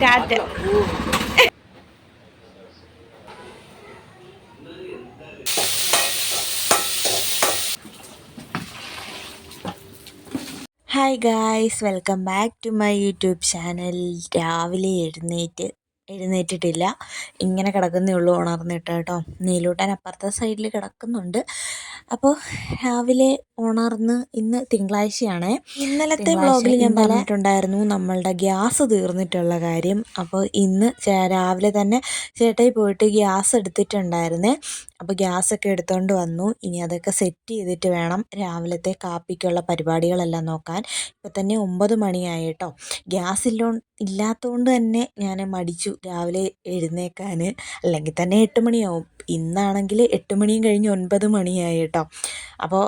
Tata hi guys welcome back to my YouTube channel രാവിലെ എഴുന്നേറ്റ് എഴുന്നേറ്റിട്ടില്ല. ഇങ്ങനെ കിടക്കുന്നേ ഉള്ളൂ ഉണർന്നിട്ട് കേട്ടോ. നീലൂട്ടൻ അപ്പുറത്തെ സൈഡിൽ കിടക്കുന്നുണ്ട്. അപ്പോൾ രാവിലെ ഉണർന്ന് ഇന്ന് തിങ്കളാഴ്ചയാണ്. ഇന്നലത്തെ വ്ളോഗിൽ ഞാൻ പറഞ്ഞിട്ടുണ്ടായിരുന്നു നമ്മളുടെ ഗ്യാസ് തീർന്നിട്ടുള്ള കാര്യം. അപ്പോൾ ഇന്ന് രാവിലെ തന്നെ ചേട്ടായി പോയിട്ട് ഗ്യാസ് എടുത്തിട്ടുണ്ടായിരുന്നേ. അപ്പോൾ ഗ്യാസൊക്കെ എടുത്തുകൊണ്ട് വന്നു. ഇനി അതൊക്കെ സെറ്റ് ചെയ്തിട്ട് വേണം രാവിലത്തെ കാപ്പിക്കുള്ള പരിപാടികളെല്ലാം നോക്കാൻ. ഇപ്പം തന്നെ ഒമ്പത് മണിയായി കേട്ടോ ഗ്യാസ് ഇല്ലോ ഇല്ലാത്തതുകൊണ്ട് തന്നെ ഞാൻ മടിച്ചു രാവിലെ എഴുന്നേക്കാൻ അല്ലെങ്കിൽ തന്നെ എട്ട് മണിയാവും. ഇന്നാണെങ്കിൽ എട്ട് മണിയും കഴിഞ്ഞ് ഒൻപത് മണിയായി കേട്ടോ. അപ്പോൾ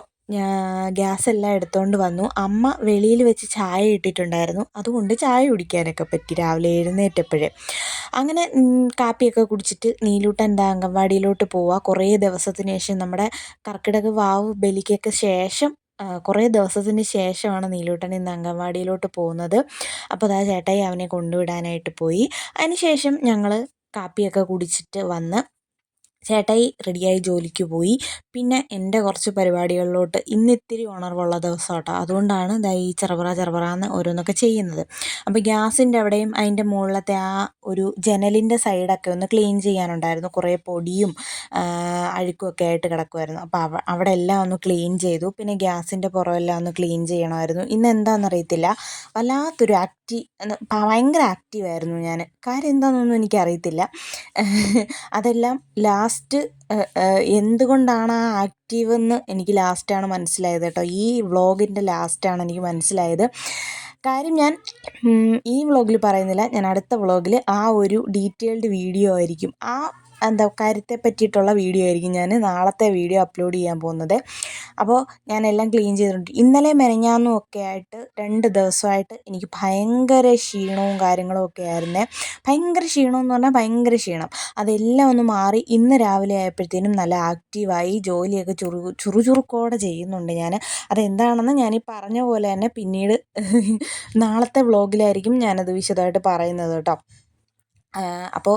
ഗ്യാസ് എല്ലാം എടുത്തുകൊണ്ട് വന്നു. അമ്മ വെളിയിൽ വെച്ച് ചായ ഇട്ടിട്ടുണ്ടായിരുന്നു. അതുകൊണ്ട് ചായ കുടിക്കാനൊക്കെ പറ്റി രാവിലെ എഴുന്നേറ്റപ്പോഴേ. അങ്ങനെ കാപ്പിയൊക്കെ കുടിച്ചിട്ട് നീലൂട്ടൻ എന്താ അംഗൻവാടിയിലോട്ട് പോവുക കുറേ ദിവസത്തിന് ശേഷം നമ്മുടെ കർക്കിടക വാവ് ബലിക്കൊക്കെ ശേഷം കുറേ ദിവസത്തിന് ശേഷമാണ് നീലൂട്ടൻ ഇന്ന് അംഗൻവാടിയിലോട്ട് പോകുന്നത്. അപ്പോൾ അതാ ചേട്ടായി അവനെ കൊണ്ടുവിടാനായിട്ട് പോയി. അതിനുശേഷം ഞങ്ങൾ കാപ്പിയൊക്കെ കുടിച്ചിട്ട് വന്ന് ചേട്ടായി റെഡിയായി ജോലിക്ക് പോയി. പിന്നെ എന്റെ കുറച്ച് പരിപാടികളിലോട്ട് ഇന്ന് ഇത്തിരി ഉണർവുള്ള ദിവസം കേട്ടോ അതുകൊണ്ടാണ് ദാ ഈ ചെറുപറ ചെറുപറാന്ന് ഓരോന്നൊക്കെ ചെയ്യുന്നത്. അപ്പോൾ ഗ്യാസിന്റെ അവിടെയും അതിന്റെ മുകളിലത്തെ ആ ഒരു ജനലിന്റെ സൈഡൊക്കെ ഒന്ന് ക്ലീൻ ചെയ്യാനുണ്ടായിരുന്നു. കുറേ പൊടിയും അഴുക്കുമൊക്കെ ആയിട്ട് കിടക്കുമായിരുന്നു അപ്പോൾ അവ അവിടെ എല്ലാം ഒന്ന് ക്ലീൻ ചെയ്തു. പിന്നെ ഗ്യാസിന്റെ പുറമെല്ലാം ഒന്ന് ക്ലീൻ ചെയ്യണമായിരുന്നു. ഇന്ന് എന്താണെന്നറിയത്തില്ല വല്ലാത്തൊരു ആക്റ്റീവ് ഭയങ്കര ആക്റ്റീവായിരുന്നു ഞാൻ കാര്യം എന്താണെന്നൊന്നും എനിക്കറിയത്തില്ല. അതെല്ലാം ലാസ്റ്റ് എന്തുകൊണ്ടാണ് ആ ആക്റ്റീവ് എന്ന് എനിക്ക് ലാസ്റ്റാണ് മനസ്സിലായത് കേട്ടോ. ഈ വ്ളോഗിന്റെ ലാസ്റ്റാണ് എനിക്ക് മനസ്സിലായത്. കാര്യം ഞാൻ ഈ വ്ളോഗിൽ പറയുന്നില്ല. ഞാൻ അടുത്ത വ്ളോഗിൽ ആ ഒരു ഡീറ്റെയിൽഡ് വീഡിയോ ആയിരിക്കും. ആ എന്താ കാര്യത്തെ പറ്റിയിട്ടുള്ള വീഡിയോ ആയിരിക്കും ഞാൻ നാളത്തെ വീഡിയോ അപ്ലോഡ് ചെയ്യാൻ പോകുന്നത്. അപ്പോൾ ഞാനെല്ലാം ക്ലീൻ ചെയ്തിട്ടുണ്ട്. ഇന്നലെ മെനഞ്ഞാന്നും ഒക്കെ ആയിട്ട് രണ്ട് ദിവസമായിട്ട് എനിക്ക് ഭയങ്കര ക്ഷീണവും കാര്യങ്ങളും ഒക്കെ ആയിരുന്നേ. ഭയങ്കര ക്ഷീണം എന്ന് പറഞ്ഞാൽ ഭയങ്കര ക്ഷീണം. അതെല്ലാം ഒന്ന് മാറി ഇന്ന് രാവിലെ ആയപ്പോഴത്തേനും നല്ല ആക്റ്റീവായി ജോലിയൊക്കെ ചുറു ചുറുചുറുക്കോടെ ചെയ്യുന്നുണ്ട് ഞാൻ അതെന്താണെന്ന് ഞാൻ ഈ പറഞ്ഞ പോലെ തന്നെ പിന്നീട് നാളത്തെ വ്ളോഗിലായിരിക്കും ഞാനത് വിശദമായിട്ട് പറയുന്നത് കേട്ടോ. അപ്പോൾ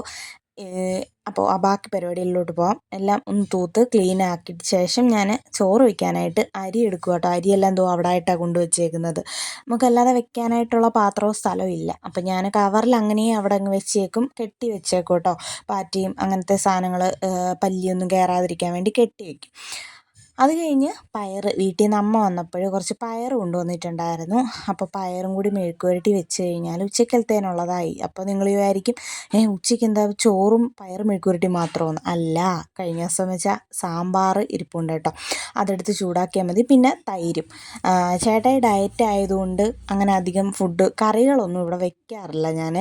അപ്പോൾ ആ ബാക്കി പരിപാടികളിലോട്ട് പോകാം എല്ലാം ഒന്ന് തൂത്ത് ക്ലീൻ ആക്കിയിട്ട് ശേഷം ഞാൻ ചോറ് വയ്ക്കാനായിട്ട് അരി എടുക്കുക കേട്ടോ. അരിയെല്ലാം എന്തോ അവിടെ ആയിട്ടാണ് കൊണ്ടുവച്ചേക്കുന്നത് നമുക്കല്ലാതെ വെക്കാനായിട്ടുള്ള പാത്രവും സ്ഥലവും ഇല്ല. അപ്പം ഞാൻ കവറിൽ അങ്ങനെ അവിടെ അങ്ങ് വെച്ചേക്കും. കെട്ടി വെച്ചേക്കും കേട്ടോ. പാറ്റിയും അങ്ങനത്തെ സാധനങ്ങൾ പല്ലിയൊന്നും കയറാതിരിക്കാൻ വേണ്ടി കെട്ടി വയ്ക്കും അത് കഴിഞ്ഞ് പയർ വീട്ടിൽ നിന്ന് അമ്മ വന്നപ്പോൾ കുറച്ച് പയർ കൊണ്ടുവന്നിട്ടുണ്ടായിരുന്നു. അപ്പോൾ പയറും കൂടി മെഴുക്ക് പുരട്ടി വെച്ച് കഴിഞ്ഞാൽ ഉച്ചക്കലത്തേനുള്ളതായി അപ്പോൾ നിങ്ങൾ വിചാരിക്കും ഏ ഉച്ചയ്ക്ക് എന്താ ചോറും പയർ മെഴുക്ക് പുരട്ടി മാത്രമെന്ന് അല്ല കഴിഞ്ഞ ദിവസം വെച്ചാൽ സാമ്പാർ ഇരിപ്പുണ്ട് കേട്ടോ. അതെടുത്ത് ചൂടാക്കിയാൽ മതി. പിന്നെ തൈരും. ചേട്ടായി ഡയറ്റ് ആയതുകൊണ്ട് അങ്ങനെ അധികം ഫുഡ് കറികളൊന്നും ഇവിടെ വെക്കാറില്ല ഞാൻ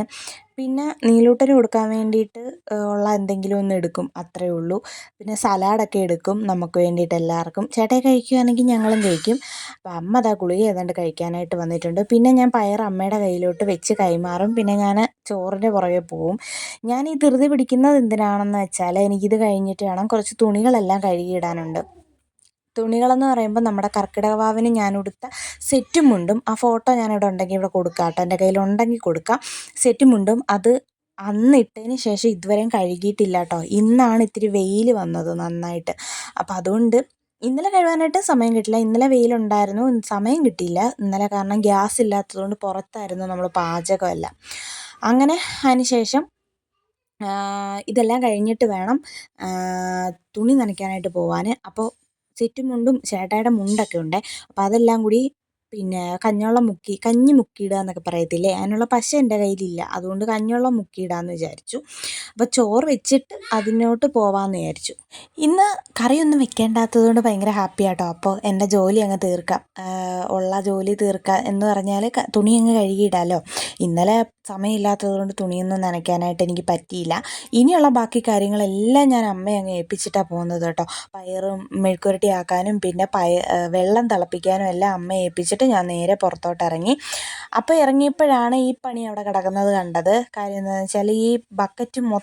പിന്നെ നീലൂട്ടന് കൊടുക്കാൻ വേണ്ടിയിട്ട് ഉള്ള എന്തെങ്കിലും ഒന്ന് എടുക്കും അത്രയേ ഉള്ളൂ. പിന്നെ സലാഡൊക്കെ എടുക്കും നമുക്ക് വേണ്ടിയിട്ട് എല്ലാവർക്കും. ചേട്ടായി കഴിക്കുകയാണെങ്കിൽ ഞങ്ങളും കഴിക്കും. അപ്പം അമ്മ അതാ ഗുളിക ഏതാണ്ട് കഴിക്കാനായിട്ട് വന്നിട്ടുണ്ട്. പിന്നെ ഞാൻ പയർ അമ്മയുടെ കയ്യിലോട്ട് വെച്ച് കൈമാറും. പിന്നെ ഞാൻ ചോറിന്റെ പുറകെ പോവും. ഞാൻ ഈ ധൃതി പിടിക്കുന്നത് എന്തിനാണെന്ന് വെച്ചാൽ എനിക്കിത് കഴിഞ്ഞിട്ട് വേണം കുറച്ച് തുണികളെല്ലാം കഴുകിയിടാനുണ്ട്. തുണികളെന്ന് പറയുമ്പോൾ നമ്മുടെ കർക്കിടക വാവിന് ഞാൻ ഉടുത്ത സെറ്റും മുണ്ടും ആ ഫോട്ടോ ഞാനിവിടെ ഉണ്ടെങ്കിൽ ഇവിടെ കൊടുക്കാം കേട്ടോ. എന്റെ കയ്യിലുണ്ടെങ്കിൽ കൊടുക്കാം. സെറ്റും മുണ്ടും അത് അന്ന് ഇട്ടതിന് ശേഷം ഇതുവരെയും കഴുകിയിട്ടില്ല കേട്ടോ. ഇന്നാണ് ഇത്തിരി വെയിൽ വന്നത് നന്നായിട്ട്. അപ്പോൾ അതുകൊണ്ട് ഇന്നലെ കഴുകാനായിട്ട് സമയം കിട്ടില്ല. ഇന്നലെ വെയിലുണ്ടായിരുന്നു. സമയം കിട്ടിയില്ല. ഇന്നലെ കാരണം ഗ്യാസ് ഇല്ലാത്തതുകൊണ്ട് പുറത്തായിരുന്നു നമ്മൾ പാചകമെല്ലാം. അങ്ങനെ അതിന് ശേഷം ഇതെല്ലാം കഴിഞ്ഞിട്ട് വേണം തുണി നനയ്ക്കാനായിട്ട് പോവാൻ അപ്പോൾ സെറ്റും മുണ്ടും ചേട്ടായിയുടെ മുണ്ടൊക്കെ ഉണ്ട്. അപ്പോൾ അതെല്ലാം കൂടി പിന്നെ കഞ്ഞോളം മുക്കി കഞ്ഞി മുക്കിയിടുക എന്നൊക്കെ പറയത്തില്ലേ? അതിനുള്ള പശ എന്റെ കയ്യിലില്ല. അതുകൊണ്ട് കഞ്ഞോളം മുക്കിയിടാമെന്ന് വിചാരിച്ചു. അപ്പോൾ ചോറ് വെച്ചിട്ട് അതിനോട്ട് പോവാമെന്ന് വിചാരിച്ചു. ഇന്ന് കറിയൊന്നും വെക്കേണ്ടാത്തത് കൊണ്ട് ഭയങ്കര ഹാപ്പി ആട്ടോ. അപ്പോൾ എന്റെ ജോലി അങ്ങ് തീർക്കാം. ഉള്ള ജോലി തീർക്കാം എന്ന് പറഞ്ഞാൽ തുണി അങ്ങ് കഴുകിയിടാമല്ലോ ഇന്നലെ സമയമില്ലാത്തത് കൊണ്ട് തുണിയൊന്നും നനയ്ക്കാനായിട്ട് എനിക്ക് പറ്റിയില്ല. ഇനിയുള്ള ബാക്കി കാര്യങ്ങളെല്ലാം ഞാൻ അമ്മയെ അങ്ങ് ഏൽപ്പിച്ചിട്ടാണ് പോകുന്നത് കേട്ടോ. പയറും മെഴുക്കുരട്ടി ആക്കാനും പിന്നെ പയ വെള്ളം തിളപ്പിക്കാനും എല്ലാം അമ്മയെ ഏൽപ്പിച്ചിട്ട് ഞാൻ നേരെ പുറത്തോട്ട് ഇറങ്ങി അപ്പോൾ ഇറങ്ങിയപ്പോഴാണ് ഈ പണി അവിടെ കിടക്കുന്നത് കണ്ടത്. കാര്യം എന്താണെന്ന് വെച്ചാൽ ഈ ബക്കറ്റ് മൊത്തം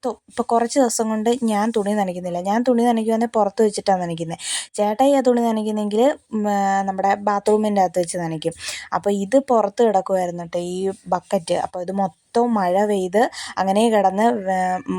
ഇപ്പോൾ കുറച്ച് ദിവസം കൊണ്ട് ഞാൻ തുണി നനയ്ക്കുന്നില്ല. ഞാൻ തുണി നനയ്ക്കുവാണെങ്കിൽ പുറത്ത് വെച്ചിട്ടാണ് നനയ്ക്കുന്നത് ചേട്ടായി ആ തുണി നനയ്ക്കുന്നെങ്കിൽ നമ്മുടെ ബാത്റൂമിന്റെ അകത്ത് വെച്ച് നനയ്ക്കും. അപ്പോൾ ഇത് പുറത്ത് കിടക്കുമായിരുന്നു കേട്ടോ ഈ ബക്കറ്റ്. അപ്പോൾ ഇത് മൊത്തം മഴ പെയ്ത് അങ്ങനെ കിടന്ന്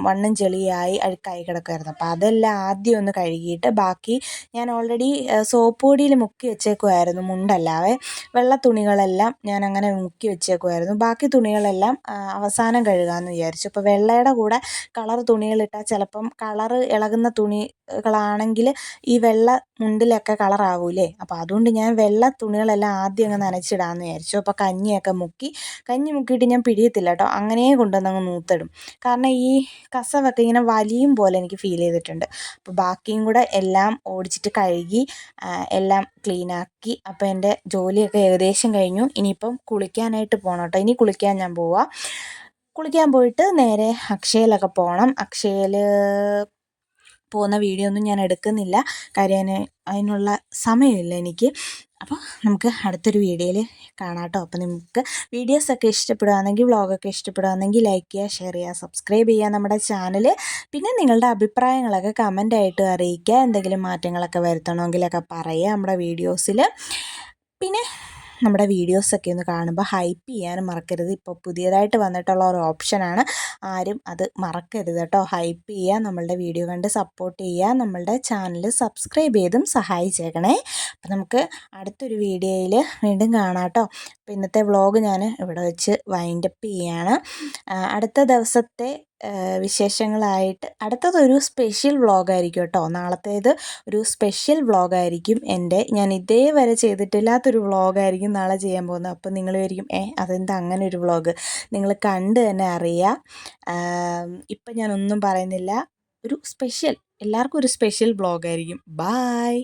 മണ്ണും ചെളിയായി അഴുക്കായി കിടക്കുമായിരുന്നു അപ്പോൾ അതെല്ലാം ആദ്യം ഒന്ന് കഴുകിയിട്ട് ബാക്കി ഞാൻ ഓൾറെഡി സോപ്പ് പൊടിയിൽ മുക്കി വെച്ചേക്കുമായിരുന്നു മുണ്ടല്ലാതെ. വെള്ള തുണികളെല്ലാം ഞാൻ അങ്ങനെ മുക്കി വെച്ചേക്കുമായിരുന്നു ബാക്കി തുണികളെല്ലാം അവസാനം കഴുകാമെന്ന് വിചാരിച്ചു. അപ്പോൾ വെള്ളയുടെ കൂടെ കളർ തുണികളിട്ടാൽ ചിലപ്പം കളർ ഇളകുന്ന തുണികളാണെങ്കിൽ ഈ വെള്ള മുണ്ടിലൊക്കെ കളറാവൂലേ അപ്പോൾ അതുകൊണ്ട് ഞാൻ വെള്ള തുണികളെല്ലാം ആദ്യം അങ്ങ് നനച്ചിടാമെന്ന് വിചാരിച്ചു. അപ്പോൾ കഞ്ഞിയൊക്കെ മുക്കി കഞ്ഞി മുക്കിയിട്ട് ഞാൻ പിഴിയത്തില്ല കേട്ടോ അങ്ങനെ കൊണ്ടുവന്ന് അങ്ങ് നൂത്തിടും കാരണം ഈ കസവൊക്കെ ഇങ്ങനെ വലിയും പോലെ എനിക്ക് ഫീൽ ചെയ്തിട്ടുണ്ട്. അപ്പോൾ ബാക്കിയും കൂടെ എല്ലാം ഓടിച്ചിട്ട് കഴുകി എല്ലാം ക്ലീനാക്കി. അപ്പോൾ എന്റെ ജോലിയൊക്കെ ഏകദേശം കഴിഞ്ഞു. ഇനിയിപ്പം കുളിക്കാനായിട്ട് പോകണം കേട്ടോ ഇനി കുളിക്കാൻ ഞാൻ പോവാം. കുളിക്കാൻ പോയിട്ട് നേരെ അക്ഷയയിലൊക്കെ പോകണം അക്ഷയയിൽ പോകുന്ന വീഡിയോ ഒന്നും ഞാൻ എടുക്കുന്നില്ല. കാര്യം അതിനുള്ള സമയമില്ല എനിക്ക്. അപ്പോൾ നമുക്ക് അടുത്തൊരു വീഡിയോയിൽ കാണാം കേട്ടോ അപ്പോൾ നിങ്ങൾക്ക് വീഡിയോസൊക്കെ ഇഷ്ടപ്പെടുകയാണെങ്കിൽ വ്ളോഗൊക്കെ ഇഷ്ടപ്പെടുകയാണെങ്കിൽ ലൈക്ക് ചെയ്യുക ഷെയർ ചെയ്യുക സബ്സ്ക്രൈബ് ചെയ്യുക നമ്മുടെ ചാനൽ പിന്നെ നിങ്ങളുടെ അഭിപ്രായങ്ങളൊക്കെ കമന്റായിട്ട് അറിയിക്കുക. എന്തെങ്കിലും മാറ്റങ്ങളൊക്കെ വരുത്തണമെങ്കിലൊക്കെ പറയുക നമ്മുടെ വീഡിയോസിൽ പിന്നെ നമ്മുടെ വീഡിയോസൊക്കെ ഒന്ന് കാണുമ്പോൾ ഹൈപ്പ് ചെയ്യാനും മറക്കരുത്. ഇപ്പോൾ പുതിയതായിട്ട് വന്നിട്ടുള്ള ഒരു ഓപ്ഷനാണ് ആരും അത് മറക്കരുത് കേട്ടോ. ഹൈപ്പ് ചെയ്യുക നമ്മളുടെ വീഡിയോ കണ്ട് സപ്പോർട്ട് ചെയ്യുക നമ്മളുടെ ചാനൽ സബ്സ്ക്രൈബ് ചെയ്തും സഹായിച്ചേക്കണേ. അപ്പം നമുക്ക് അടുത്തൊരു വീഡിയോയിൽ വീണ്ടും കാണാം കേട്ടോ. അപ്പോൾ ഇന്നത്തെ വ്ളോഗ് ഞാൻ ഇവിടെ വെച്ച് വൈൻഡപ്പ് ചെയ്യുകയാണ് അടുത്ത ദിവസത്തെ വിശേഷങ്ങളായിട്ട് അടുത്തതൊരു സ്പെഷ്യൽ വ്ളോഗായിരിക്കും കേട്ടോ. നാളത്തേത് ഒരു സ്പെഷ്യൽ വ്ളോഗായിരിക്കും എന്റെ. ഞാൻ ഇതേവരെ ചെയ്തിട്ടില്ലാത്തൊരു വ്ളോഗായിരിക്കും നാളെ ചെയ്യാൻ പോകുന്നത്. അപ്പോൾ നിങ്ങൾ വിചാരിക്കും ഏ അതെന്താ അങ്ങനെ ഒരു വ്ളോഗ് നിങ്ങൾ കണ്ട് തന്നെ അറിയാം ഇപ്പം ഞാനൊന്നും പറയുന്നില്ല. ഒരു സ്പെഷ്യൽ എല്ലാവർക്കും ഒരു സ്പെഷ്യൽ വ്ളോഗായിരിക്കും ബായ്